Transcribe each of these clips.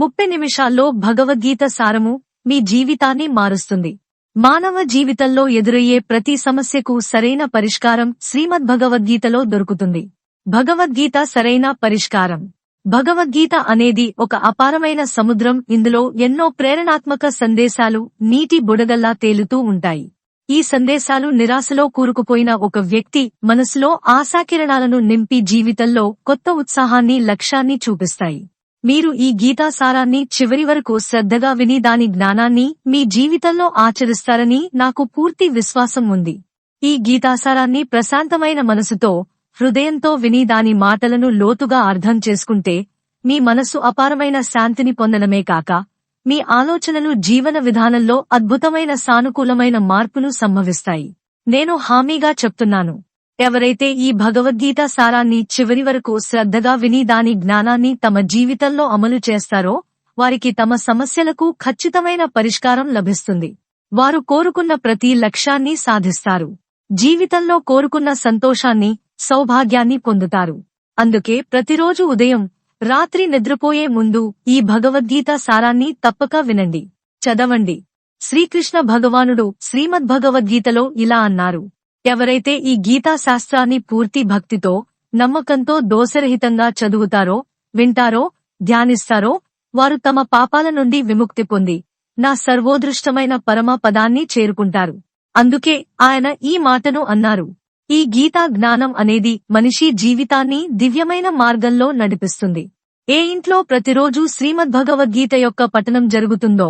ముప్పై నిమిషాల్లో భగవద్గీత సారము మీ జీవితాన్ని మారుస్తుంది. మానవ జీవితంలో ఎదురయ్యే ప్రతి సమస్యకు సరైన పరిష్కారం శ్రీమద్ భగవద్గీతలో దొరుకుతుంది. భగవద్గీత సరైన పరిష్కారం. భగవద్గీత అనేది ఒక అపారమైన సముద్రం ఇందులో ఎన్నో ప్రేరణాత్మక సందేశాలు నీటి బుడగల్లా తేలుతూ ఉంటాయి. ఈ సందేశాలు నిరాశలో కూరుకుపోయిన ఒక వ్యక్తి మనసులో ఆశాకిరణాలను నింపి జీవితంలో కొత్త ఉత్సాహాన్ని లక్ష్యాన్ని చూపిస్తాయి. మీరు ఈ గీతాసారాన్ని చివరి వరకు శ్రద్ధగా విని దాని జ్ఞానాన్ని మీ జీవితంలో ఆచరిస్తారని నాకు పూర్తి విశ్వాసం ఉంది. ఈ గీతాసారాన్ని ప్రశాంతమైన మనసుతో హృదయంతో విని దాని మాటలను లోతుగా అర్థం చేసుకుంటే మీ మనసు అపారమైన శాంతిని పొందడమే కాక మీ ఆలోచనలు జీవన విధానంలో అద్భుతమైన సానుకూలమైన మార్పులు సంభవిస్తాయి. నేను హామీగా చెప్తున్నాను. ఎవరైతే ఈ భగవద్గీత సారాన్ని చివరి వరకు శ్రద్ధగా విని దాని జ్ఞానాన్ని తమ జీవితంలో అమలు చేస్తారో వారికి తమ సమస్యలకు ఖచ్చితమైన పరిష్కారం లభిస్తుంది. వారు కోరుకున్న ప్రతి లక్ష్యాన్ని సాధిస్తారు. జీవితంలో కోరుకున్న సంతోషాన్ని సౌభాగ్యాన్ని పొందుతారు. అందుకే ప్రతిరోజు ఉదయం రాత్రి నిద్రపోయే ముందు ఈ భగవద్గీత సారాన్ని తప్పక వినండి. చదవండి. శ్రీకృష్ణ భగవానుడు శ్రీమద్భగవద్గీతలో ఇలా అన్నారు. ఎవరైతే ఈ గీతా శాస్త్రాన్ని పూర్తి భక్తితో నమ్మకంతో దోషరహితంగా చదువుతారో వింటారో ధ్యానిస్తారో వారు తమ పాపాల నుండి విముక్తి పొంది నా సర్వోదృష్టమైన పరమ పదాన్ని చేరుకుంటారు. అందుకే ఆయన ఈ మాటను అన్నారు. ఈ గీతా జ్ఞానం అనేది మనిషి జీవితాన్ని దివ్యమైన మార్గంలో నడిపిస్తుంది. ఏ ఇంట్లో ప్రతిరోజు శ్రీమద్భగవద్గీత యొక్క పఠనం జరుగుతుందో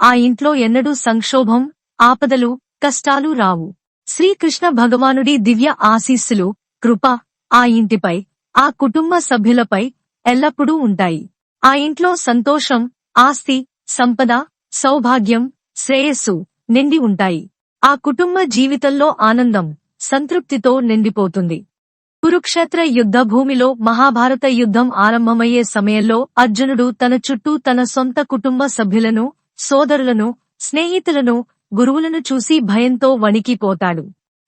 ఆ ఇంట్లో ఎన్నడూ సంక్షోభం ఆపదలు కష్టాలు రావు. శ్రీకృష్ణ భగవానుడి దివ్య ఆశీస్సులు కృప ఆ ఇంటిపై ఆ కుటుంబ సభ్యులపై ఎల్లప్పుడూ ఉంటాయి. ఆ ఇంట్లో సంతోషం ఆస్తి సంపద సౌభాగ్యం శ్రేయస్సు నిండి ఉంటాయి. ఆ కుటుంబ జీవితంలో ఆనందం సంతృప్తితో నిండిపోతుంది. కురుక్షేత్ర యుద్ధ భూమిలో మహాభారత యుద్ధం ఆరంభమయ్యే సమయంలో అర్జునుడు తన చుట్టూ తన సొంత కుటుంబ సభ్యులను సోదరులను స్నేహితులను గురువులను చూసి భయంతో వణికిపోతాడు.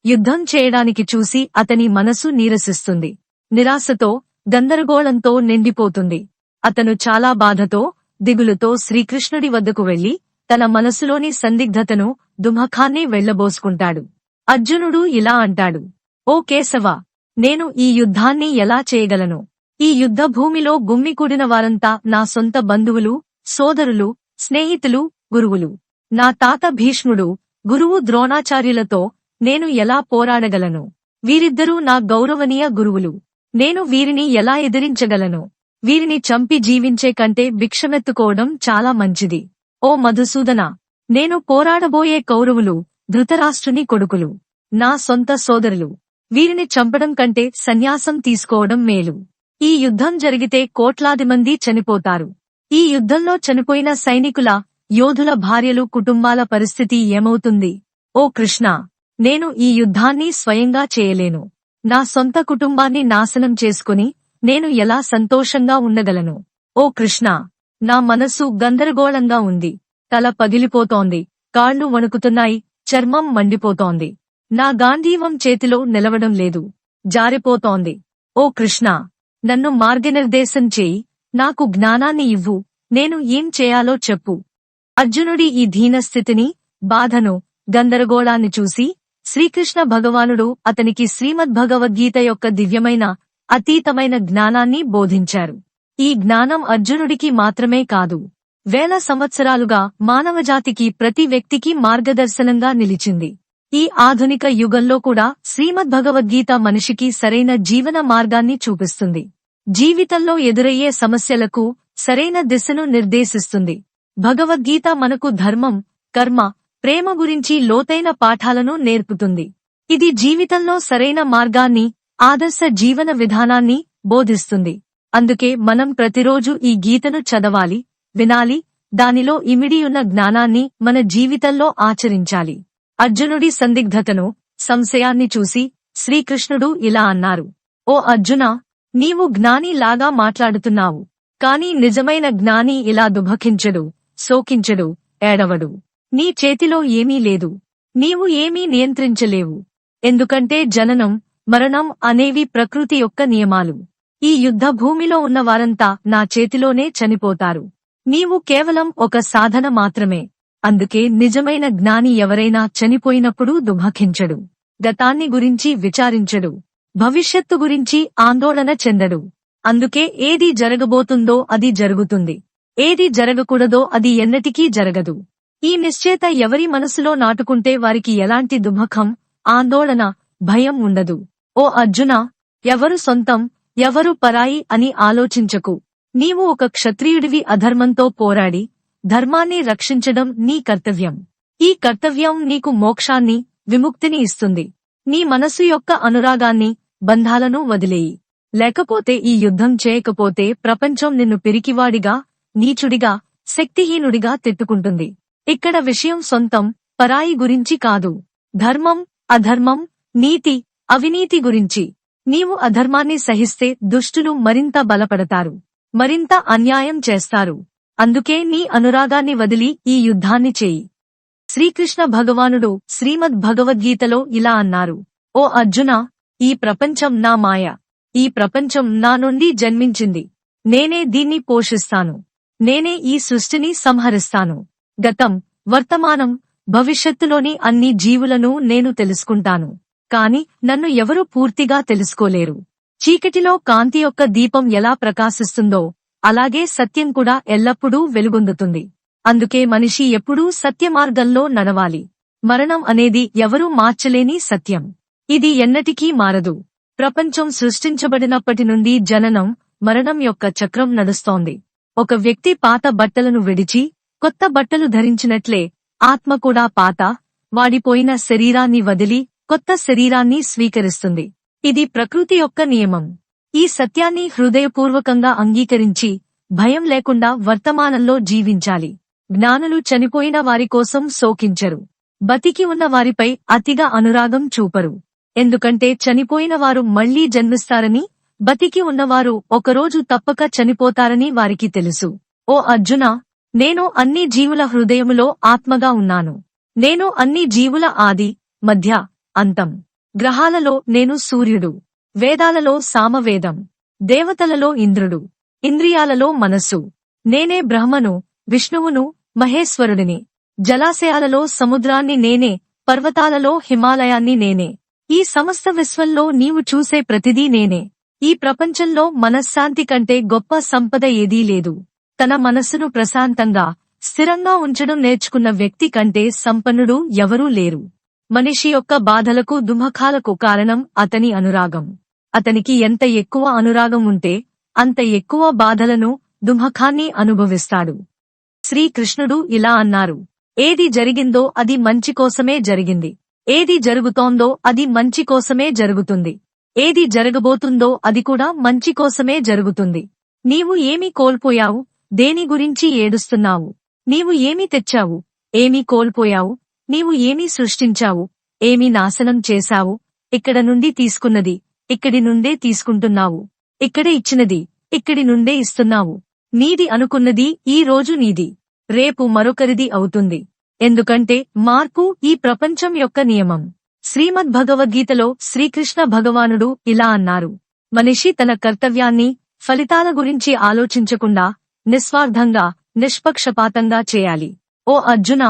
యుద్ధం చేయడానికి చూసి అతని మనసు నీరసిస్తుంది. నిరాశతో గందరగోళంతో నిండిపోతుంది. అతను చాలా బాధతో దిగులుతో శ్రీకృష్ణుడి వద్దకు వెళ్ళి తన మనసులోని సందిగ్ధతను దుమఖాన్ని వెళ్ళబోసుకుంటాడు అర్జునుడు ఇలా అంటాడు. ఓ కేశవ నేను ఈ యుద్ధాన్ని ఎలా చేయగలను? ఈ యుద్ధ భూమిలో గుమ్మికూడిన వారంతా నా సొంత బంధువులు సోదరులు స్నేహితులు గురువులు. నా తాత భీష్ముడు గురువు ద్రోణాచార్యులతో నేను ఎలా పోరాడగలను? వీరిద్దరూ నా గౌరవనీయ గురువులు. నేను వీరిని ఎలా ఎదిరించగలను? వీరిని చంపి జీవించే కంటే భిక్షమెత్తుకోవడం చాలా మంచిది. ఓ మధుసూదన నేను పోరాడబోయే కౌరవులు ధృతరాష్ట్రుని కొడుకులు. నా సొంత సోదరులు. వీరిని చంపడం కంటే సన్యాసం తీసుకోవడం మేలు. ఈ యుద్ధం జరిగితే కోట్లాది మంది చనిపోతారు. ఈ యుద్ధంలో చనిపోయిన సైనికుల యోధుల భార్యలు కుటుంబాల పరిస్థితి ఏమవుతుంది? ఓ కృష్ణ నేను ఈ యుద్ధాన్ని స్వయంగా చేయలేను. నా సొంత కుటుంబాన్ని నాశనం చేసుకుని నేను ఎలా సంతోషంగా ఉండగలను? ఓ కృష్ణ నా మనసు గందరగోళంగా ఉంది. తల పగిలిపోతోంది. కాళ్ళు వణుకుతున్నాయి. చర్మం మండిపోతోంది. నా గాంధీవం చేతిలో నిలవడం లేదు. జారిపోతోంది. ఓ కృష్ణ నన్ను మార్గనిర్దేశం చేయి. నాకు జ్ఞానాన్ని ఇవ్వు. నేను ఏం చేయాలో చెప్పు. అర్జునుడి ఈ దీనస్థితిని బాధను గందరగోళాన్ని చూసి శ్రీకృష్ణ భగవానుడు అతనికి శ్రీమద్భగవద్గీత యొక్క దివ్యమైన అతీతమైన జ్ఞానాన్ని బోధించారు. ఈ జ్ఞానం అర్జునుడికి మాత్రమే కాదు. వేల సంవత్సరాలుగా మానవజాతికి ప్రతి వ్యక్తికి మార్గదర్శనంగా నిలిచింది. ఈ ఆధునిక యుగంలో కూడా శ్రీమద్భగవద్గీత మనిషికి సరైన జీవన మార్గాన్ని చూపిస్తుంది. జీవితంలో ఎదురయ్యే సమస్యలకు సరైన దిశను నిర్దేశిస్తుంది. భగవద్గీత మనకు ధర్మం కర్మ ప్రేమ గురించి లోతైన పాఠాలను నేర్పుతుంది. ఇది జీవితంలో సరైన మార్గాన్ని ఆదర్శ జీవన విధానాన్ని బోధిస్తుంది. అందుకే మనం ప్రతిరోజు ఈ గీతను చదవాలి వినాలి దానిలో ఇమిడియున్న జ్ఞానాన్ని మన జీవితంలో ఆచరించాలి. అర్జునుడి సందిగ్ధతను సంశయాన్ని చూసి శ్రీకృష్ణుడు ఇలా అన్నారు. ఓ అర్జున నీవు జ్ఞానిలాగా మాట్లాడుతున్నావు కాని నిజమైన జ్ఞాని ఇలా దుభకించడు శోకించడు ఏడవడు. నీ చేతిలో ఏమీ లేదు. నీవు ఏమీ నియంత్రించలేవు. ఎందుకంటే జననం మరణం అనేవి ప్రకృతి యొక్క నియమాలు. ఈ యుద్ధ భూమిలో ఉన్న వారంతా నా చేతిలోనే చనిపోతారు. నీవు కేవలం ఒక సాధన మాత్రమే. అందుకే నిజమైన జ్ఞాని ఎవరైనా చనిపోయినప్పుడు దుఃఖించడు. గతాన్ని గురించి విచారించడు. భవిష్యత్తు గురించి ఆందోళన చెందడు. అందుకే ఏది జరగబోతుందో అది జరుగుతుంది. ఏది జరగకూడదో అది ఎన్నటికీ జరగదు. ఈ నిశ్చేత ఎవరి మనసులో నాటుకుంటే వారికి ఎలాంటి దుమఖం ఆందోళన భయం ఉండదు. ఓ అర్జున ఎవరు సొంతం ఎవరు పరాయి అని ఆలోచించకు. నీవు ఒక క్షత్రియుడివి అధర్మంతో పోరాడి ధర్మాన్ని రక్షించడం నీ కర్తవ్యం. ఈ కర్తవ్యం నీకు మోక్షాన్ని విముక్తిని ఇస్తుంది. నీ మనసు యొక్క అనురాగాన్ని బంధాలను వదిలేయి. లేకపోతే ఈ యుద్ధం చేయకపోతే ప్రపంచం నిన్ను పిరికివాడిగా నీచుడిగా శక్తిహీనుడిగా తిట్టుకుంటుంది. ఇక్కడ విషయం సొంతం పరాయి గురించి కాదు. ధర్మం అధర్మం నీతి అవినీతి గురించి. నీవు అధర్మాన్ని సహిస్తే దుష్టులు మరింత బలపడతారు. మరింత అన్యాయం చేస్తారు. అందుకే నీ అనురాగాన్ని వదిలి ఈ యుద్ధాన్ని చేయి. శ్రీకృష్ణ భగవానుడు శ్రీమద్ భగవద్గీతలో ఇలా అన్నారు. ఓ అర్జున ఈ ప్రపంచం నా మాయ. ఈ ప్రపంచం నా నుండి జన్మించింది. నేనే దీన్ని పోషిస్తాను. నేనే ఈ సృష్టిని సంహరిస్తాను. గతం వర్తమానం భవిష్యత్తులోని అన్ని జీవులను నేను తెలుసుకుంటాను. కాని నన్ను ఎవరూ పూర్తిగా తెలుసుకోలేరు. చీకటిలో కాంతి యొక్క దీపం ఎలా ప్రకాశిస్తుందో అలాగే సత్యం కూడా ఎల్లప్పుడూ వెలుగొందుతుంది. అందుకే మనిషి ఎప్పుడూ సత్యమార్గంలో నడవాలి. మరణం అనేది ఎవరూ మార్చలేని సత్యం. ఇది ఎన్నటికీ మారదు. ప్రపంచం సృష్టించబడినప్పటి నుండి జననం మరణం యొక్క చక్రం నడుస్తోంది. ఒక వ్యక్తి పాత బట్టలను విడిచి కొత్త బట్టలు ధరించినట్లే ఆత్మ కూడా పాత వాడిపోయిన శరీరాన్ని వదిలి కొత్త శరీరాన్ని స్వీకరిస్తుంది. ఇది ప్రకృతి యొక్క నియమం. ఈ సత్యాన్ని హృదయపూర్వకంగా అంగీకరించి భయం లేకుండా వర్తమానంలో జీవించాలి. జ్ఞానులు చనిపోయిన వారి కోసం శోకించరు. బతికి ఉన్న వారిపై అతిగా అనురాగం చూపరు. ఎందుకంటే చనిపోయిన వారు మళ్ళీ జన్మిస్తారని బతికి ఉన్నవారు ఒకరోజు తప్పక చనిపోతారని వారికి తెలుసు. ఓ అర్జున నేను అన్ని జీవుల హృదయములో ఆత్మగా ఉన్నాను. నేను అన్ని జీవుల ఆది మధ్య అంతం. గ్రహాలలో నేను సూర్యుడు. వేదాలలో సామవేదం. దేవతలలో ఇంద్రుడు. ఇంద్రియాలలో మనస్సు. నేనే బ్రహ్మను విష్ణువును మహేశ్వరుడిని. జలాశయాలలో సముద్రాన్ని నేనే పర్వతాలలో హిమాలయాన్ని నేనే. ఈ సమస్త విశ్వంలో నీవు చూసే ప్రతిదీ నేనే. ఈ ప్రపంచంలో మనశ్శాంతి కంటే గొప్ప సంపద ఏదీ లేదు. తన మనస్సును ప్రశాంతంగా స్థిరంగా ఉంచడం నేర్చుకున్న వ్యక్తి కంటే సంపన్నుడు ఎవరూ లేరు. మనిషి యొక్క బాధలకు దుమఖాలకు కారణం అతని అనురాగం. అతనికి ఎంత ఎక్కువ అనురాగం ఉంటే అంత ఎక్కువ బాధలను దుమఖాన్ని అనుభవిస్తాడు. శ్రీకృష్ణుడు ఇలా అన్నారు. ఏది జరిగిందో అది మంచి కోసమే జరిగింది. ఏది జరుగుతోందో అది మంచి కోసమే జరుగుతుంది. ఏది జరగబోతుందో అది కూడా మంచి కోసమే జరుగుతుంది. నీవు ఏమి కోల్పోయావు? దేని గురించి ఏడుస్తున్నావు? నీవు ఏమి తెచ్చావు? ఏమి కోల్పోయావు? నీవు ఏమి సృష్టించావు? ఏమి నాశనం చేశావు? ఇక్కడ నుండి తీసుకున్నది ఇక్కడి నుండే తీసుకుంటున్నావు. ఇక్కడ ఇచ్చినది ఇక్కడి నుండే ఇస్తున్నావు. నీది అనుకున్నది ఈ రోజు నీది. రేపు మరొకరిది అవుతుంది. ఎందుకంటే మార్పు ఈ ప్రపంచం యొక్క నియమం. శ్రీమద్ భగవద్గీతలో శ్రీకృష్ణ భగవానుడు ఇలా అన్నారు. మనిషి తన కర్తవ్యాన్ని ఫలితాల గురించి ఆలోచించకుండా నిస్వార్థంగా నిష్పక్షపాతంగా చేయాలి. ఓ అర్జున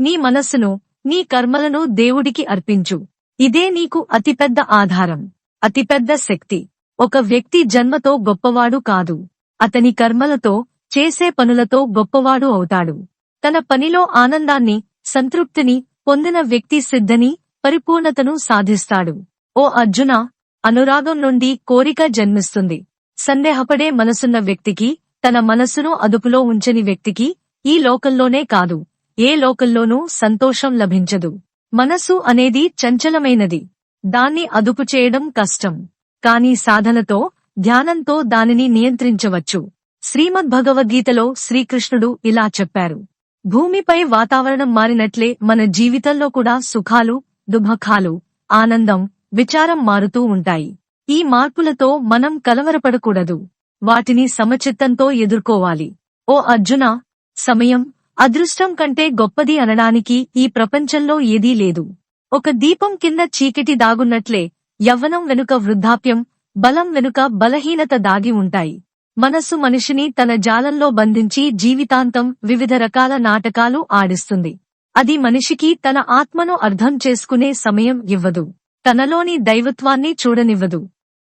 నీ మనస్సును నీ కర్మలను దేవుడికి అర్పించు. ఇదే నీకు అతిపెద్ద ఆధారం అతిపెద్ద శక్తి. ఒక వ్యక్తి జన్మతో గొప్పవాడు కాదు. అతని కర్మలతో చేసే పనులతో గొప్పవాడు అవుతాడు. తన పనిలో ఆనందాన్ని సంతృప్తిని పొందిన వ్యక్తి సిద్ధని పరిపూర్ణతను సాధిస్తాడు. ఓ అర్జున అనురాగం నుండి కోరిక జన్మిస్తుంది. సందేహపడే మనసున్న వ్యక్తికి తన మనస్సును అదుపులో ఉంచని వ్యక్తికి ఈ లోకంలోనే కాదు ఏ లోకంలోనూ సంతోషం లభించదు. మనసు అనేది చంచలమైనది. దాన్ని అదుపు చేయడం కష్టం. కాని సాధనతో ధ్యానంతో దానిని నియంత్రించవచ్చు. శ్రీమద్ భగవద్గీతలో శ్రీకృష్ణుడు ఇలా చెప్పారు. భూమిపై వాతావరణం మారినట్లే మన జీవితంలో కూడా సుఖాలు దుఃఖాలు ఆనందం విచారం మారుతూ ఉంటాయి. ఈ మార్పులతో మనం కలవరపడకూడదు. వాటిని సమచిత్తంతో ఎదుర్కోవాలి. ఓ అర్జున సమయం అదృష్టం కంటే గొప్పది అనడానికి ఈ ప్రపంచంలో ఏదీ లేదు. ఒక దీపం కింద చీకటి దాగున్నట్లే యవ్వనం వెనుక వృద్ధాప్యం బలం వెనుక బలహీనత దాగి ఉంటాయి. మనస్సు మనిషిని తన జాలంలో బంధించి జీవితాంతం వివిధ రకాల నాటకాలు ఆడిస్తుంది. అది మనిషికి తన ఆత్మను అర్థం చేసుకునే సమయం ఇవ్వదు. తనలోని దైవత్వాన్ని చూడనివ్వదు.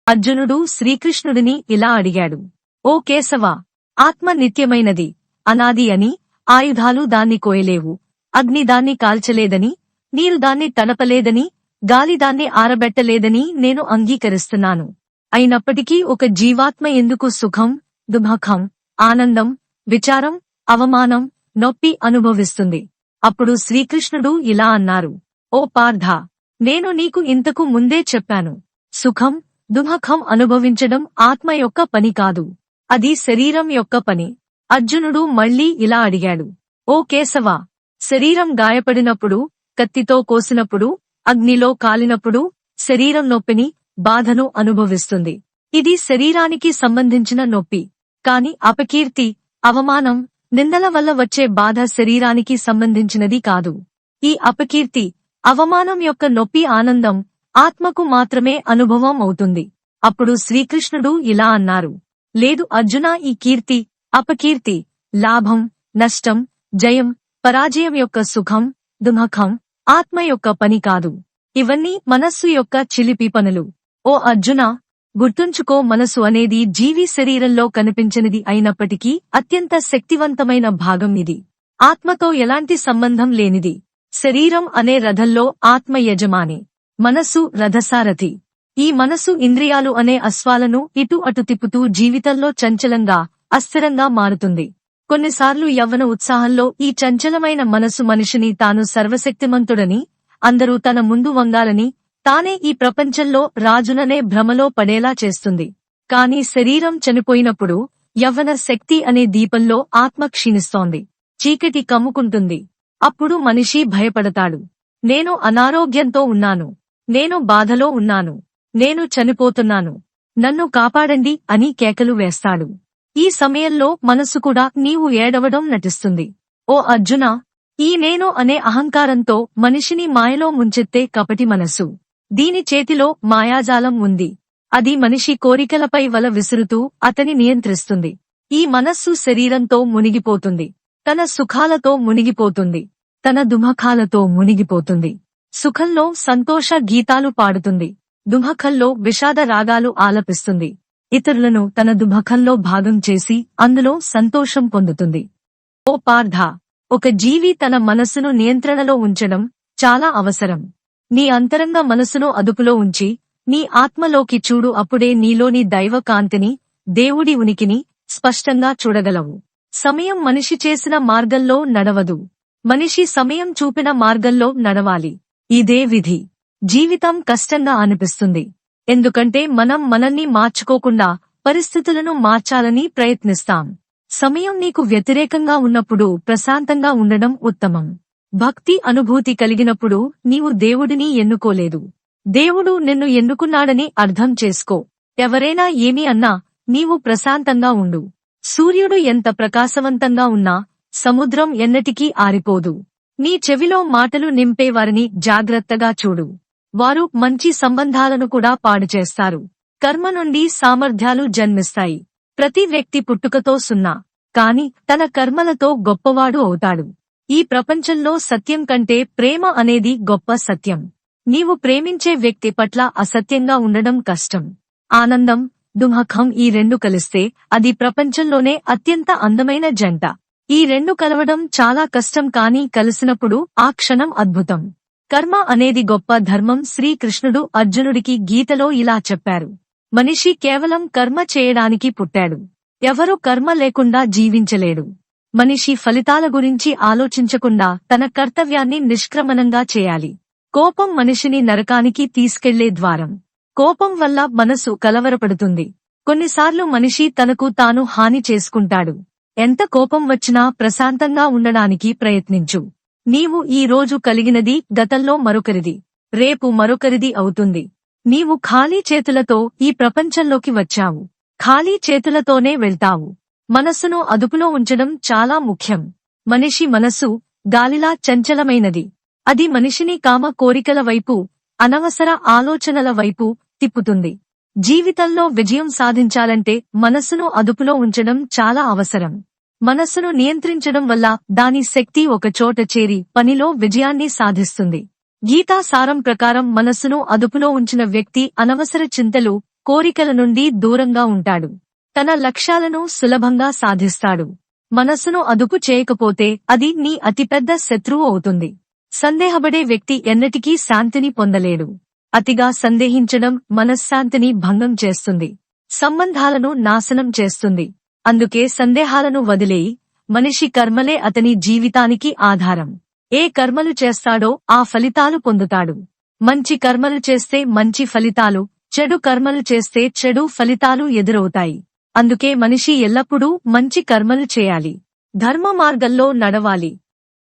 అర్జునుడు శ్రీకృష్ణుడిని ఇలా అడిగాడు. ఓ కేశవ ఆత్మ నిత్యమైనది అనాది అని ఆయుధాలు దాన్ని కోయలేవు అగ్ని దాన్ని కాల్చలేదని నీరు దాన్ని తడపలేదని గాలి దాన్ని ఆరబెట్టలేదని నేను అంగీకరిస్తున్నాను. అయినప్పటికీ ఒక జీవాత్మ ఎందుకు సుఖం దుమఖం ఆనందం విచారం అవమానం నొప్పి అనుభవిస్తుంది? అప్పుడు శ్రీకృష్ణుడు ఇలా అన్నారు ఓ పార్థ నేను నీకు ఇంతకు ముందే చెప్పాను. సుఖం దుఃఖం అనుభవించడం ఆత్మ యొక్క పని కాదు. అది శరీరం యొక్క పని. అర్జునుడు మళ్ళీ ఇలా అడిగాడు ఓ కేశవ శరీరం గాయపడినప్పుడు కత్తితో కోసినప్పుడు అగ్నిలో కాలినప్పుడు శరీరం నొప్పిని బాధను అనుభవిస్తుంది. ఇది శరీరానికి సంబంధించిన నొప్పి. కాని అపకీర్తి అవమానం నిందల వల్ల వచ్చే బాధ శరీరానికి సంబంధించినది కాదు. ఈ అపకీర్తి అవమానం యొక్క నొప్పి ఆనందం ఆత్మకు మాత్రమే అనుభవం అవుతుంది. అప్పుడు శ్రీకృష్ణుడు ఇలా అన్నారు. లేదు అర్జున ఈ కీర్తి అపకీర్తి లాభం నష్టం జయం పరాజయం యొక్క సుఖం దుమఖం ఆత్మ యొక్క పని కాదు. ఇవన్నీ మనస్సు యొక్క చిలిపి పనులు. ఓ అర్జున గుర్తుంచుకో మనసు అనేది జీవి శరీరంలో కనిపించనిది అయినప్పటికీ అత్యంత శక్తివంతమైన భాగం ఇది. ఆత్మతో ఎలాంటి సంబంధం లేనిది. శరీరం అనే రథంలో ఆత్మ యజమాని. మనసు రథసారథి. ఈ మనసు ఇంద్రియాలు అనే అశ్వాలను ఇటు అటు తిప్పుతూ జీవితంలో చంచలంగా అస్థిరంగా మారుతుంది. కొన్నిసార్లు యవ్వన ఉత్సాహంలో ఈ చంచలమైన మనసు మనిషిని తాను సర్వశక్తిమంతుడని అందరూ తన ముందు వంగాలని తానే ఈ ప్రపంచంలో రాజుననే భ్రమలో పడేలా చేస్తుంది. కాని శరీరం చనిపోయినప్పుడు యవ్వన శక్తి అనే దీపంలో ఆత్మ క్షీణిస్తోంది. చీకటి కమ్ముకుంటుంది. అప్పుడు మనిషి భయపడతాడు. నేను అనారోగ్యంతో ఉన్నాను. నేను బాధలో ఉన్నాను. నేను చనిపోతున్నాను. నన్ను కాపాడండి అని కేకలు వేస్తాడు. ఈ సమయంలో మనసు కూడా నీవు ఏడవడం నటిస్తుంది. ఓ అర్జున! ఈ నేను అనే అహంకారంతో మనిషిని మాయలో ముంచెత్తే కపటి మనసు. దీని చేతిలో మాయాజాలం ఉంది. అది మనిషి కోరికలపై వల విసురుతూ అతని నియంత్రిస్తుంది. ఈ మనస్సు శరీరంతో మునిగిపోతుంది. తన సుఖాలతో మునిగిపోతుంది. తన దుమఖాలతో మునిగిపోతుంది. సుఖంలో సంతోష గీతాలు పాడుతుంది. దుమఖంలో విషాద రాగాలు ఆలపిస్తుంది. ఇతరులను తన దుమఖంలో భాగం చేసి అందులో సంతోషం పొందుతుంది. ఓ పార్థ! ఒక జీవి తన మనస్సును నియంత్రణలో ఉంచడం చాలా అవసరం. నీ అంతరంగ మనసును అదుపులో ఉంచి నీ ఆత్మలోకి చూడు అప్పుడే నీలోని దైవ కాంతిని దేవుడి ఉనికిని స్పష్టంగా చూడగలవు. సమయం మనిషి చేసిన మార్గంలో నడవదు. మనిషి సమయం చూపిన మార్గంలో నడవాలి. ఇదే విధి. జీవితం కష్టంగా అనిపిస్తుంది. ఎందుకంటే మనం మనల్ని మార్చుకోకుండా పరిస్థితులను మార్చాలని ప్రయత్నిస్తాం. సమయం నీకు వ్యతిరేకంగా ఉన్నప్పుడు ప్రశాంతంగా ఉండడం ఉత్తమం. భక్తి అనుభూతి కలిగినప్పుడు నీవు దేవుడిని ఎన్నుకోలేదు. దేవుడు నిన్ను ఎన్నుకున్నాడని అర్థం చేసుకో. ఎవరైనా ఏమి అన్నా నీవు ప్రశాంతంగా ఉండు. సూర్యుడు ఎంత ప్రకాశవంతంగా ఉన్నా సముద్రం ఎన్నటికీ ఆరిపోదు. నీ చెవిలో మాటలు నింపేవారిని జాగ్రత్తగా చూడు. వారు మంచి సంబంధాలను కూడా పాడు చేస్తారు. కర్మ నుండి సామర్థ్యాలు జన్మిస్తాయి. ప్రతి వ్యక్తి పుట్టుకతో సున్నా కాని తన కర్మలతో గొప్పవాడు అవుతాడు. ఈ ప్రపంచంలో సత్యం కంటే ప్రేమ అనేది గొప్ప సత్యం. నీవు ప్రేమించే వ్యక్తి పట్ల అసత్యంగా ఉండడం కష్టం. ఆనందం దుమఖం ఈ రెండు కలిస్తే అది ప్రపంచంలోనే అత్యంత అందమైన జంట. ఈ రెండు కలవడం చాలా కష్టం కానీ కలిసినప్పుడు ఆ క్షణం అద్భుతం. కర్మ అనేది గొప్ప ధర్మం శ్రీకృష్ణుడు అర్జునుడికి గీతలో ఇలా చెప్పారు. మనిషి కేవలం కర్మ చేయడానికి పుట్టాడు. ఎవరు కర్మ లేకుండా జీవించలేడు. మనిషి ఫలితాల గురించి ఆలోచించకుండా తన కర్తవ్యాన్ని నిష్క్రమణంగా చేయాలి. కోపం మనిషిని నరకానికి తీసుకెళ్ళే ద్వారం. కోపం వల్ల మనసు కలవరపడుతుంది. కొన్నిసార్లు మనిషి తనకు తాను హాని చేసుకుంటాడు. ఎంత కోపం వచ్చినా ప్రశాంతంగా ఉండడానికి ప్రయత్నించు. నీవు ఈ రోజు కలిగినది గతంలో మరొకరిది. రేపు మరొకరిది అవుతుంది. నీవు ఖాళీ చేతులతో ఈ ప్రపంచంలోకి వచ్చావు. ఖాళీ చేతులతోనే వెళ్తావు. మనస్సును అదుపులో ఉంచడం చాలా ముఖ్యం. మనిషి మనస్సు గాలిలా చంచలమైనది. అది మనిషిని కామ కోరికల వైపు అనవసర ఆలోచనల వైపు తిప్పుతుంది. జీవితంలో విజయం సాధించాలంటే మనస్సును అదుపులో ఉంచడం చాలా అవసరం. మనస్సును నియంత్రించడం వల్ల దాని శక్తి ఒక చోట చేరి పనిలో విజయాన్ని సాధిస్తుంది. గీతా సారం ప్రకారం మనస్సును అదుపులో ఉంచిన వ్యక్తి అనవసర చింతలు కోరికల నుండి దూరంగా ఉంటాడు. తన లక్ష్యాలను సులభంగా సాధిస్తాడు. మనస్సును అదుపు చేయకపోతే అది నీ అతిపెద్ద శత్రువు అవుతుంది. సందేహపడే వ్యక్తి ఎన్నటికీ శాంతిని పొందలేడు. అతిగా సందేహించడం మనశ్శాంతిని భంగం చేస్తుంది. సంబంధాలను నాశనం చేస్తుంది. అందుకే సందేహాలను వదిలేయి. మనిషి కర్మలే అతని జీవితానికి ఆధారం. ఏ కర్మలు చేస్తాడో ఆ ఫలితాలు పొందుతాడు. మంచి కర్మలు చేస్తే మంచి ఫలితాలు చెడు కర్మలు చేస్తే చెడు ఫలితాలు ఎదురవుతాయి. అందుకే మనిషి ఎల్లప్పుడూ మంచి కర్మలు చేయాలి. ధర్మ మార్గంలో నడవాలి.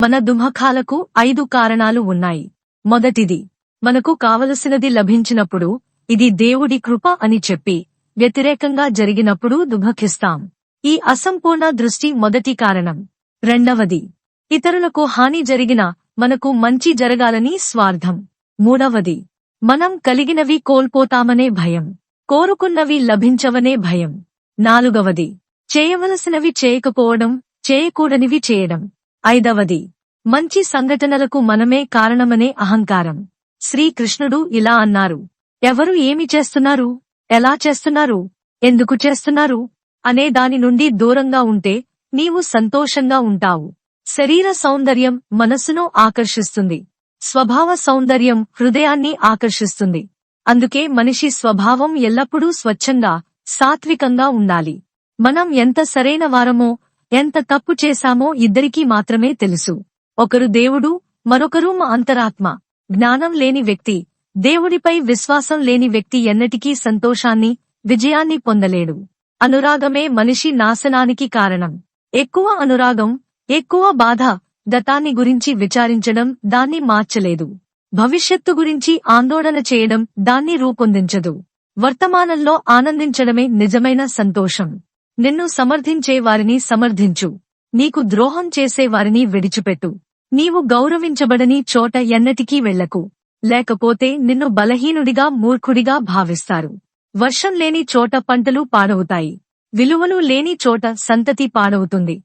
మన దుమఖాలకు ఐదు కారణాలు ఉన్నాయి. మొదటిది మనకు కావలసినది లభించినప్పుడు ఇది దేవుడి కృప అని చెప్పి వ్యతిరేకంగా జరిగినప్పుడు దుఃఖిస్తాం ఈ అసంపూర్ణ దృష్టి మొదటి కారణం. రెండవది ఇతరులకు హాని జరిగిన మనకు మంచి జరగాలని స్వార్థం. మూడవది మనం కలిగినవి కోల్పోతామనే భయం. కోరుకున్నవి లభించవనే భయం. నాలుగవది. చేయవలసినవి చేయకపోవడం చేయకూడనివి చేయడం. ఐదవది. మంచి సంఘటనలకు మనమే కారణమనే అహంకారం. శ్రీకృష్ణుడు ఇలా అన్నారు. ఎవరు ఏమి చేస్తున్నారు? ఎలా చేస్తున్నారు? ఎందుకు చేస్తున్నారు? అనే దాని నుండి దూరంగా ఉంటే నీవు సంతోషంగా ఉంటావు. శరీర సౌందర్యం మనస్సును ఆకర్షిస్తుంది. స్వభావ సౌందర్యం హృదయాన్ని ఆకర్షిస్తుంది. అందుకే మనిషి స్వభావం ఎల్లప్పుడూ స్వచ్ఛంగా సాత్వికంగా ఉండాలి. మనం ఎంత సరైన వారమో ఎంత తప్పు చేశామో ఇద్దరికీ మాత్రమే తెలుసు. ఒకరు దేవుడు మరొకరు మా అంతరాత్మ. జ్ఞానం లేని వ్యక్తి దేవుడిపై విశ్వాసం లేని వ్యక్తి ఎన్నటికీ సంతోషాన్ని విజయాన్ని పొందలేడు. అనురాగమే మనిషి నాశనానికి కారణం. ఎక్కువ అనురాగం ఎక్కువ బాధ గతాన్ని గురించి విచారించడం దాన్ని మార్చలేదు. భవిష్యత్తు గురించి ఆందోళన చేయడం దాన్ని రూపొందించదు. వర్తమానంలో ఆనందించడమే నిజమైన సంతోషం. నిన్ను సమర్థించే వారిని సమర్థించు. నీకు ద్రోహం చేసే వారిని విడిచిపెట్టు. నీవు గౌరవించబడని చోట ఎన్నటికీ వెళ్ళకు లేకపోతే నిన్ను బలహీనుడిగా మూర్ఖుడిగా భావిస్తారు. వర్షం లేని చోట పంటలు పాడవుతాయి. విలువలు లేని చోట సంతతి పాడవుతుంది.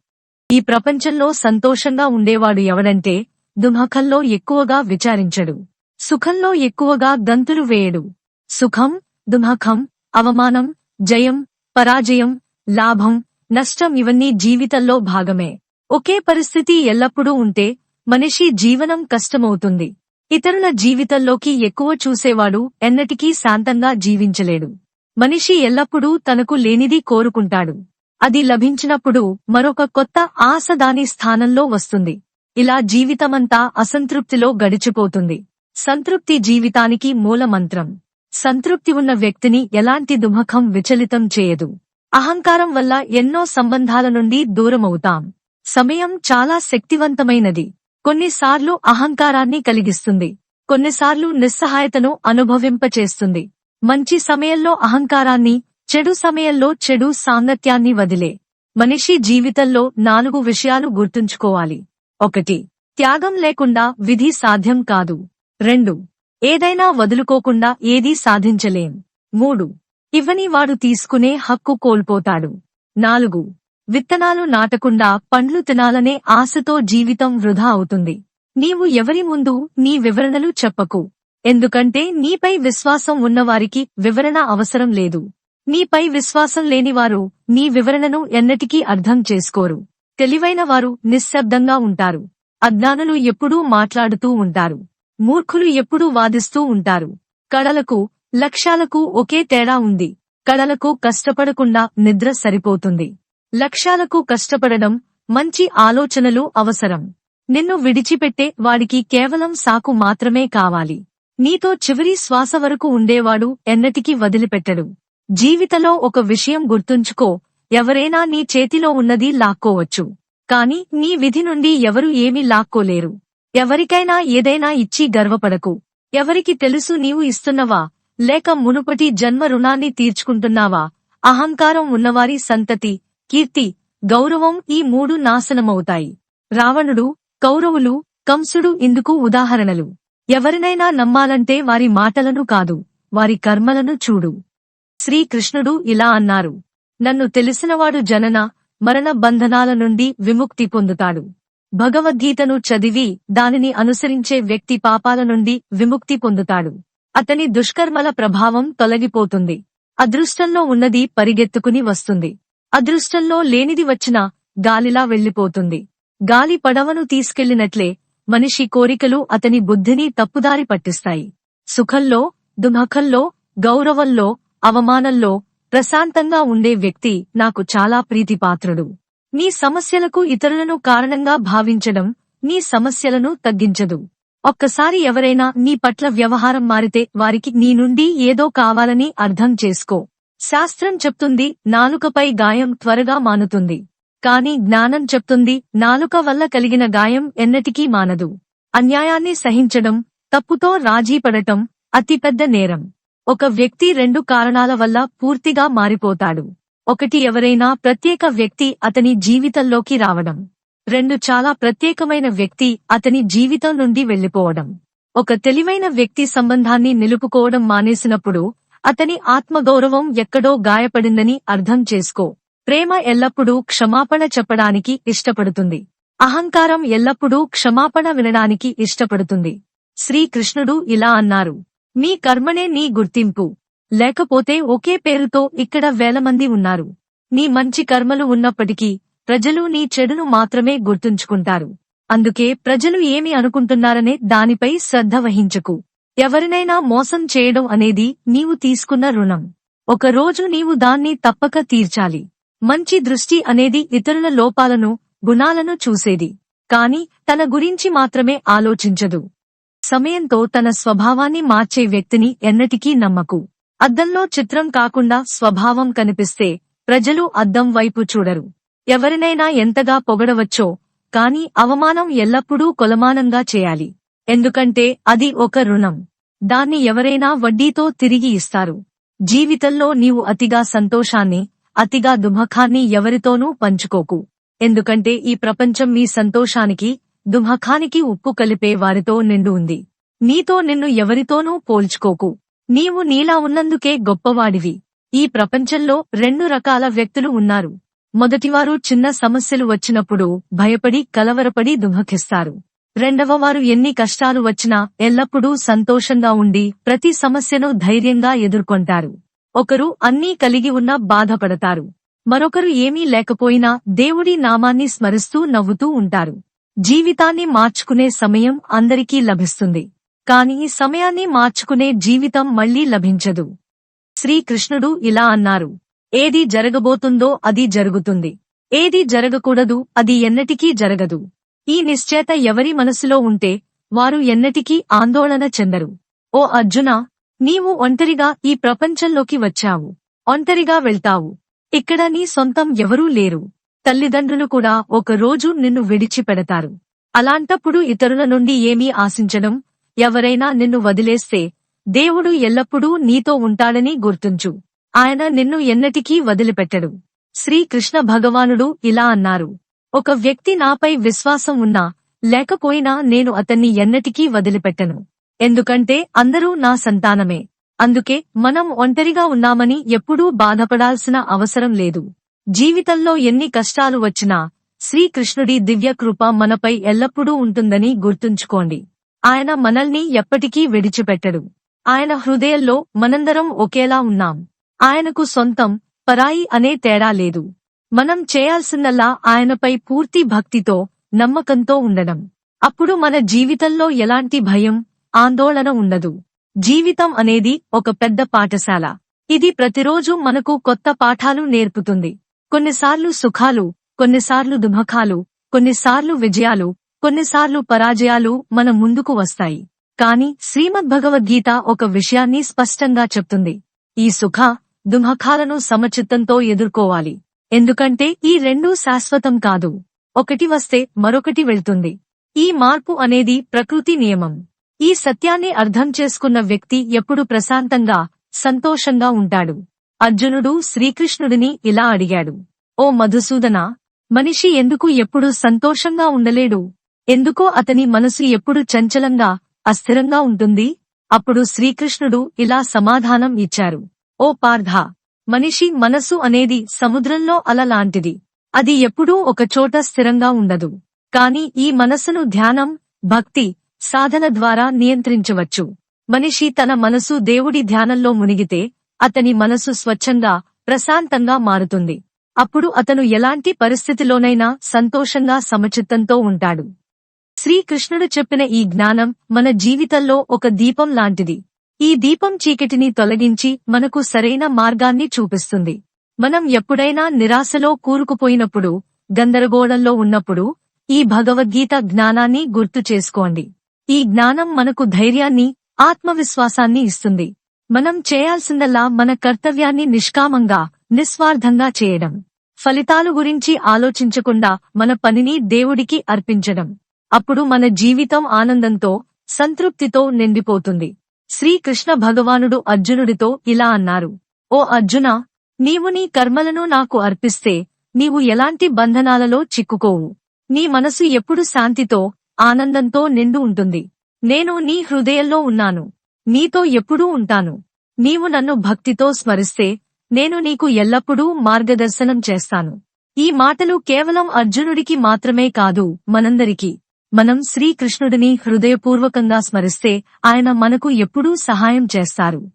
ఈ ప్రపంచంలో సంతోషంగా ఉండేవాడు ఎవడంటే దుమఖంలో ఎక్కువగా విచారించడు. సుఖంలో ఎక్కువగా గంతులు వేయడు. సుఖం దుమఖం అవమానం జయం పరాజయం లాభం నష్టం ఇవన్నీ జీవితంలో భాగమే. ఒకే పరిస్థితి ఎల్లప్పుడూ ఉంటే మనిషి జీవనం కష్టమవుతుంది. ఇతరుల జీవితంలోకి ఎక్కువ చూసేవాడు ఎన్నటికీ శాంతంగా జీవించలేడు. మనిషి ఎల్లప్పుడూ తనకు లేనిది కోరుకుంటాడు. అది లభించినప్పుడు మరొక కొత్త ఆశ దాని స్థానంలో వస్తుంది. ఇలా జీవితమంతా అసంతృప్తిలో గడిచిపోతుంది. సంతృప్తి జీవితానికి మూలమంత్రం. సంతృప్తి ఉన్న వ్యక్తిని ఎలాంటి దుమఖం విచలితం చేయదు. అహంకారం వల్ల ఎన్నో సంబంధాల నుండి దూరమవుతాం. సమయం చాలా శక్తివంతమైనది. కొన్నిసార్లు అహంకారాన్ని కలిగిస్తుంది. కొన్నిసార్లు నిస్సహాయతను అనుభవింపచేస్తుంది. మంచి సమయంలో అహంకారాన్ని చెడు సమయంలో చెడు సాంగత్యాన్ని వదిలే. మనిషి జీవితంలో నాలుగు విషయాలు గుర్తుంచుకోవాలి. ఒకటి త్యాగం లేకుండా విధి సాధ్యం కాదు. రెండు ఏదైనా వదులుకోకుండా ఏదీ సాధించలేం. మూడు. ఇవ్వని వాడు తీసుకునే హక్కు కోల్పోతాడు. నాలుగు. విత్తనాలు నాటకుండా పండ్లు తినాలనే ఆశతో జీవితం వృధా అవుతుంది. నీవు ఎవరి ముందు నీ వివరణలు చెప్పకు. ఎందుకంటే నీపై విశ్వాసం ఉన్నవారికి వివరణ అవసరం లేదు. నీపై విశ్వాసం లేనివారు నీ వివరణను ఎన్నటికీ అర్థం చేసుకోరు. తెలివైన వారు నిశ్శబ్దంగా ఉంటారు. అజ్ఞానులు ఎప్పుడూ మాట్లాడుతూ ఉంటారు. మూర్ఖులు ఎప్పుడూ వాదిస్తూ ఉంటారు. కళలకు లక్ష్యాలకు ఒకే తేడా ఉంది. కళలకు కష్టపడకుండా నిద్ర సరిపోతుంది. లక్ష్యాలకు కష్టపడడం మంచి ఆలోచనలు అవసరం. నిన్ను విడిచిపెట్టే వాడికి కేవలం సాకు మాత్రమే కావాలి. నీతో చివరి శ్వాస వరకు ఉండేవాడు ఎన్నటికీ వదిలిపెట్టడు. జీవితంలో ఒక విషయం గుర్తుంచుకో ఎవరైనా నీ చేతిలో ఉన్నది లాక్కోవచ్చు. కాని నీ విధి నుండి ఎవరు ఏమీ లాక్కోలేరు. ఎవరికైనా ఏదైనా ఇచ్చి గర్వపడకు. ఎవరికి తెలుసు నీవు ఇస్తున్నవా? లేక మునుపటి జన్మ రుణాన్ని తీర్చుకుంటున్నావా? అహంకారం ఉన్నవారి సంతతి కీర్తి గౌరవం ఈ మూడు నాశనమవుతాయి. రావణుడు కౌరవులు కంసుడు ఇందుకు ఉదాహరణలు. ఎవరినైనా నమ్మాలంటే వారి మాటలను కాదు వారి కర్మలను చూడు. శ్రీకృష్ణుడు ఇలా అన్నారు. నన్ను తెలిసినవాడు జనన మరణ బంధనాల నుండి విముక్తి పొందుతాడు. భగవద్గీతను చదివి దానిని అనుసరించే వ్యక్తి పాపాల నుండి విముక్తి పొందుతాడు. అతని దుష్కర్మల ప్రభావం తొలగిపోతుంది. అదృష్టంలో ఉన్నది పరిగెత్తుకుని వస్తుంది. అదృష్టంలో లేనిది వచ్చినా గాలిలా వెళ్ళిపోతుంది గాలి పడవను తీసుకెళ్ళినట్లే మనిషి కోరికలు అతని బుద్ధిని తప్పుదారి పట్టిస్తాయి. సుఖంలో దుమఖంలో గౌరవంలో అవమానంలో ప్రశాంతంగా ఉండే వ్యక్తి నాకు చాలా ప్రీతిపాత్రుడు. నీ సమస్యలకు ఇతరులను కారణంగా భావించడం నీ సమస్యలను తగ్గించదు. ఒక్కసారి ఎవరైనా నీ పట్ల వ్యవహారం మారితే వారికి నీ నుండి ఏదో కావాలని అర్థం చేసుకో. శాస్త్రం చెప్తుంది నాలుకపై గాయం త్వరగా మానుతుంది. కాని జ్ఞానం చెప్తుంది నాలుక వల్ల కలిగిన గాయం ఎన్నటికీ మానదు. అన్యాయాన్ని సహించడం తప్పుతో రాజీపడటం అతిపెద్ద నేరం. ఒక వ్యక్తి రెండు కారణాల వల్ల పూర్తిగా మారిపోతాడు. ఒకటి ఎవరైనా ప్రత్యేక వ్యక్తి అతని జీవితంలోకి రావడం. రెండు చాలా ప్రత్యేకమైన వ్యక్తి అతని జీవితం నుండి వెళ్ళిపోవడం ఒక తెలివైన వ్యక్తి సంబంధాన్ని నిలుపుకోవడం మానేసినప్పుడు అతని ఆత్మగౌరవం ఎక్కడో గాయపడిందని అర్థం చేసుకో. ప్రేమ ఎల్లప్పుడూ క్షమాపణ చెప్పడానికి ఇష్టపడుతుంది. అహంకారం ఎల్లప్పుడూ క్షమాపణ వినడానికి ఇష్టపడుతుంది. శ్రీకృష్ణుడు ఇలా అన్నారు. మీ కర్మనే నీ గుర్తింపు. లేకపోతే ఒకే పేరుతో ఇక్కడ వేల మంది ఉన్నారు. నీ మంచి కర్మలు ఉన్నప్పటికీ ప్రజలు నీ చెడును మాత్రమే గుర్తుంచుకుంటారు. అందుకే ప్రజలు ఏమి అనుకుంటున్నారనే దానిపై శ్రద్ధ వహించకు. ఎవరినైనా మోసం చేయడం అనేది నీవు తీసుకున్న రుణం. ఒక రోజు నీవు దాన్ని తప్పక తీర్చాలి. మంచి దృష్టి అనేది ఇతరుల లోపాలను గుణాలను చూసేది. కాని తన గురించి మాత్రమే ఆలోచించదు. సమయంతో తన స్వభావాన్ని మార్చే వ్యక్తిని ఎన్నటికీ నమ్మకు. అద్దంలో చిత్రం కాకుండా స్వభావం కనిపిస్తే ప్రజలు అద్దం వైపు చూడరు. ఎవరినైనా ఎంతగా పొగడవచ్చో కాని అవమానం ఎల్లప్పుడూ కొలమానంగా చేయాలి. ఎందుకంటే అది ఒక రుణం. దాన్ని ఎవరైనా వడ్డీతో తిరిగి ఇస్తారు. జీవితంలో నీవు అతిగా సంతోషాన్ని అతిగా దుమఖాన్ని ఎవరితోనూ పంచుకోకు. ఎందుకంటే ఈ ప్రపంచం మీ సంతోషానికి దుమఖానికి ఉప్పు కలిపే వారితో నిండు ఉంది. నీతో నిన్ను ఎవరితోనూ పోల్చుకోకు. నీవు నీలా ఉన్నందుకే గొప్పవాడివి. ఈ ప్రపంచంలో రెండు రకాల వ్యక్తులు ఉన్నారు. మొదటివారు చిన్న సమస్యలు వచ్చినప్పుడు భయపడి కలవరపడి దుమఖిస్తారు రెండవవారు ఎన్ని కష్టాలు వచ్చినా ఎల్లప్పుడూ సంతోషంగా ఉండి ప్రతి సమస్యను ధైర్యంగా ఎదుర్కొంటారు. ఒకరు అన్నీ కలిగి ఉన్నా బాధపడతారు. మరొకరు ఏమీ లేకపోయినా దేవుడి నామాన్ని స్మరిస్తూ నవ్వుతూ ఉంటారు. జీవితాన్ని మార్చుకునే సమయం అందరికీ లభిస్తుంది. కాని ఈ సమయాన్ని మార్చుకునే జీవితం మళ్ళీ లభించదు. శ్రీకృష్ణుడు ఇలా అన్నారు. ఏది జరగబోతుందో అది జరుగుతుంది. ఏది జరగకూడదు అది ఎన్నటికీ జరగదు. ఈ నిశ్చేత ఎవరి మనసులో ఉంటే వారు ఎన్నటికీ ఆందోళన చెందరు. ఓ అర్జున నీవు ఒంటరిగా ఈ ప్రపంచంలోకి వచ్చావు. ఒంటరిగా వెళ్తావు. ఇక్కడ నీ సొంతం ఎవరూ లేరు. తల్లిదండ్రులు కూడా ఒక రోజు నిన్ను విడిచిపెడతారు. అలాంటప్పుడు ఇతరుల నుండి ఏమీ ఆశించడం ఎవరైనా నిన్ను వదిలేస్తే దేవుడు ఎల్లప్పుడూ నీతో ఉంటాడని గుర్తుంచు. ఆయన నిన్ను ఎన్నటికీ వదిలిపెట్టడు. శ్రీకృష్ణ భగవానుడు ఇలా అన్నారు. ఒక వ్యక్తి నాపై విశ్వాసం ఉన్నా లేకపోయినా నేను అతన్ని ఎన్నటికీ వదిలిపెట్టను. ఎందుకంటే అందరూ నా సంతానమే. అందుకే మనం ఒంటరిగా ఉన్నామని ఎప్పుడూ బాధపడాల్సిన అవసరం లేదు. జీవితంలో ఎన్ని కష్టాలు వచ్చినా శ్రీకృష్ణుడి దివ్యకృప మనపై ఎల్లప్పుడూ ఉంటుందని గుర్తుంచుకోండి. ఆయన మనల్ని ఎప్పటికీ విడిచిపెట్టడు. ఆయన హృదయంలో మనందరం ఒకేలా ఉన్నాం. ఆయనకు సొంతం పరాయి అనే తేడా లేదు. మనం చేయాల్సిందల్లా ఆయనపై పూర్తి భక్తితో నమ్మకంతో ఉండడం. అప్పుడు మన జీవితంలో ఎలాంటి భయం ఆందోళన ఉండదు. జీవితం అనేది ఒక పెద్ద పాఠశాల. ఇది ప్రతిరోజు మనకు కొత్త పాఠాలు నేర్పుతుంది. కొన్నిసార్లు సుఖాలు కొన్నిసార్లు దుమఖాలు కొన్నిసార్లు విజయాలు కొన్నిసార్లు పరాజయాలు మన ముందుకు వస్తాయి. కాని శ్రీమద్భగవద్గీత ఒక విషయాన్ని స్పష్టంగా చెప్తుంది. ఈ సుఖ దుమఖాలను సమచిత్తంతో ఎదుర్కోవాలి. ఎందుకంటే ఈ రెండూ శాశ్వతం కాదు. ఒకటి వస్తే మరొకటి వెళ్తుంది. ఈ మార్పు అనేది ప్రకృతి నియమం. ఈ సత్యాన్ని అర్థం చేసుకున్న వ్యక్తి ఎప్పుడు ప్రశాంతంగా సంతోషంగా ఉంటాడు. అర్జునుడు శ్రీకృష్ణుడిని ఇలా అడిగాడు. ఓ మధుసూదన మనిషి ఎందుకు ఎప్పుడు సంతోషంగా ఉండలేడు? ఎందుకో అతని మనసు ఎప్పుడు చంచలంగా అస్థిరంగా ఉంటుంది. అప్పుడు శ్రీకృష్ణుడు ఇలా సమాధానం ఇచ్చారు. ఓ పార్థ మనిషి మనసు అనేది సముద్రంలో అల లాంటిది. అది ఎప్పుడూ ఒకచోట స్థిరంగా ఉండదు. కాని ఈ మనసును ధ్యానం భక్తి సాధన ద్వారా నియంత్రించవచ్చు. మనిషి తన మనసు దేవుడి ధ్యానంలో మునిగితే అతని మనసు స్వచ్ఛంగా ప్రశాంతంగా మారుతుంది. అప్పుడు అతను ఎలాంటి పరిస్థితిలోనైనా సంతోషంగా సమచిత్తంతో ఉంటాడు. శ్రీకృష్ణుడు చెప్పిన ఈ జ్ఞానం మన జీవితంలో ఒక దీపం లాంటిది. ఈ దీపం చీకటిని తొలగించి మనకు సరైన మార్గాన్ని చూపిస్తుంది. మనం ఎప్పుడైనా నిరాశలో కూరుకుపోయినప్పుడు గందరగోళంలో ఉన్నప్పుడు ఈ భగవద్గీత జ్ఞానాన్ని గుర్తు చేసుకోండి. ఈ జ్ఞానం మనకు ధైర్యాన్ని ఆత్మవిశ్వాసాన్ని ఇస్తుంది. మనం చేయాల్సిందల్లా మన కర్తవ్యాన్ని నిష్కామంగా నిస్వార్థంగా చేయడం. ఫలితాలు గురించి ఆలోచించకుండా మన పనిని దేవుడికి అర్పించడం. అప్పుడు మన జీవితం ఆనందంతో సంతృప్తితో నిండిపోతుంది. శ్రీకృష్ణ భగవానుడు అర్జునుడితో ఇలా అన్నారు. ఓ అర్జున నీవు నీ కర్మలను నాకు అర్పిస్తే నీవు ఎలాంటి బంధనాలలో చిక్కుకోవు. నీ మనసు ఎప్పుడు శాంతితో ఆనందంతో నిండు ఉంటుంది. నేను నీ హృదయంలో ఉన్నాను. నీతో ఎప్పుడూ ఉంటాను. నీవు నన్ను భక్తితో స్మరిస్తే నేను నీకు ఎల్లప్పుడూ మార్గదర్శనం చేస్తాను. ఈ మాటలు కేవలం అర్జునుడికి మాత్రమే కాదు మనందరికీ. మనం శ్రీకృష్ణుడిని హృదయపూర్వకంగా స్మరిస్తే ఆయన మనకు ఎప్పుడూ సహాయం చేస్తారు.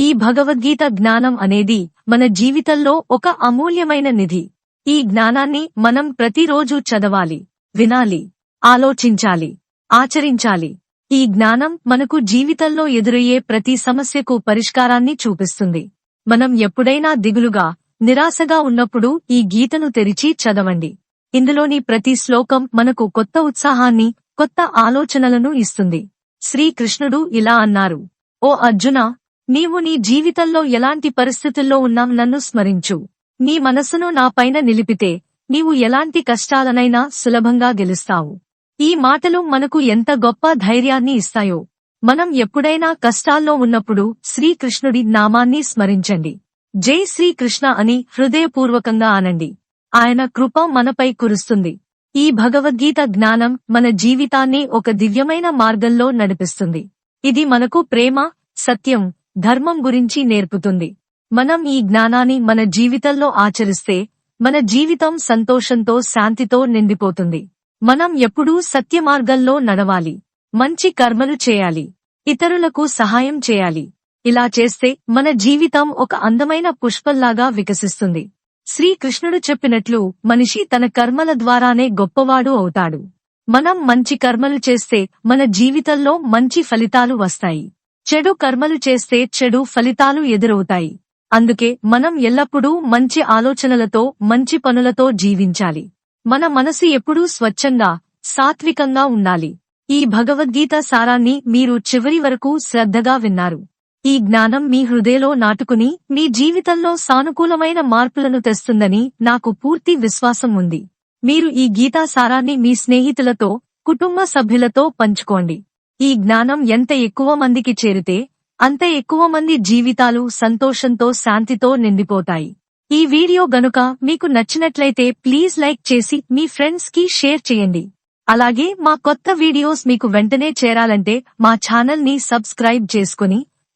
ఈ భగవద్గీత జ్ఞానం అనేది మన జీవితంలో ఒక అమూల్యమైన నిధి. ఈ జ్ఞానాన్ని మనం ప్రతిరోజూ చదవాలి వినాలి ఆలోచించాలి ఆచరించాలి. ఈ జ్ఞానం మనకు జీవితంలో ఎదురయ్యే ప్రతి సమస్యకు పరిష్కారాన్ని చూపిస్తుంది. మనం ఎప్పుడైనా దిగులుగా నిరాశగా ఉన్నప్పుడు ఈ గీతను తెరిచి చదవండి. ఇందులోని ప్రతి శ్లోకం మనకు కొత్త ఉత్సాహాన్ని కొత్త ఆలోచనలను ఇస్తుంది. శ్రీకృష్ణుడు ఇలా అన్నారు. ఓ అర్జున నీవు నీ జీవితంలో ఎలాంటి పరిస్థితుల్లో ఉన్నా నన్ను స్మరించు. నీ మనసును నాపైన నిలిపితే నీవు ఎలాంటి కష్టాలనైనా సులభంగా గెలుస్తావు. ఈ మాటలు మనకు ఎంత గొప్ప ధైర్యాన్ని ఇస్తాయో. మనం ఎప్పుడైనా కష్టాల్లో ఉన్నప్పుడు శ్రీకృష్ణుడి నామాన్ని స్మరించండి. జై శ్రీకృష్ణ అని హృదయపూర్వకంగా అనండి. ఆయన కృప మనపై కురుస్తుంది. ఈ భగవద్గీత జ్ఞానం మన జీవితాన్ని ఒక దివ్యమైన మార్గంలో నడిపిస్తుంది. ఇది మనకు ప్రేమ సత్యం ధర్మం గురించి నేర్పుతుంది. మనం ఈ జ్ఞానాన్ని మన జీవితంలో ఆచరిస్తే మన జీవితం సంతోషంతో శాంతితో నిండిపోతుంది. మనం ఎప్పుడూ సత్య మార్గంలో నడవాలి. మంచి కర్మలు చేయాలి. ఇతరులకు సహాయం చేయాలి. ఇలా చేస్తే మన జీవితం ఒక అందమైన పుష్పంలాగా వికసిస్తుంది. శ్రీకృష్ణుడు చెప్పినట్లు మనిషి తన కర్మల ద్వారానే గొప్పవాడు అవుతాడు. మనం మంచి కర్మలు చేస్తే మన జీవితంలో మంచి ఫలితాలు వస్తాయి. చెడు కర్మలు చేస్తే చెడు ఫలితాలు ఎదురవుతాయి. అందుకే మనం ఎల్లప్పుడూ మంచి ఆలోచనలతో మంచి పనులతో జీవించాలి. మన మనసు ఎప్పుడూ స్వచ్ఛంగా సాత్వికంగా ఉండాలి. ఈ భగవద్గీత సారాన్ని మీరు చివరి వరకు శ్రద్ధగా విన్నారు. ఈ జ్ఞానం మీ హృదయలో నాటుకుని మీ జీవితంలో సానుకూలమైన మార్పులను తెస్తుందని నాకు పూర్తి విశ్వాసం ఉంది. మీరు ఈ గీతా సారాన్ని మీ స్నేహితులతో కుటుంబ సభ్యులతో పంచుకోండి. ఈ జ్ఞానం ఎంత ఎక్కువ మందికి చేరితే అంత ఎక్కువ మంది జీవితాలు సంతోషంతో శాంతితో నిండిపోతాయి. ఈ వీడియో గనుక మీకు నచ్చినట్లయితే ప్లీజ్ లైక్ చేసి మీ ఫ్రెండ్స్కి షేర్ చేయండి. అలాగే మా కొత్త వీడియోస్ మీకు వెంటనే చేరాలంటే మా ఛానల్ని సబ్స్క్రైబ్ చేసుకుని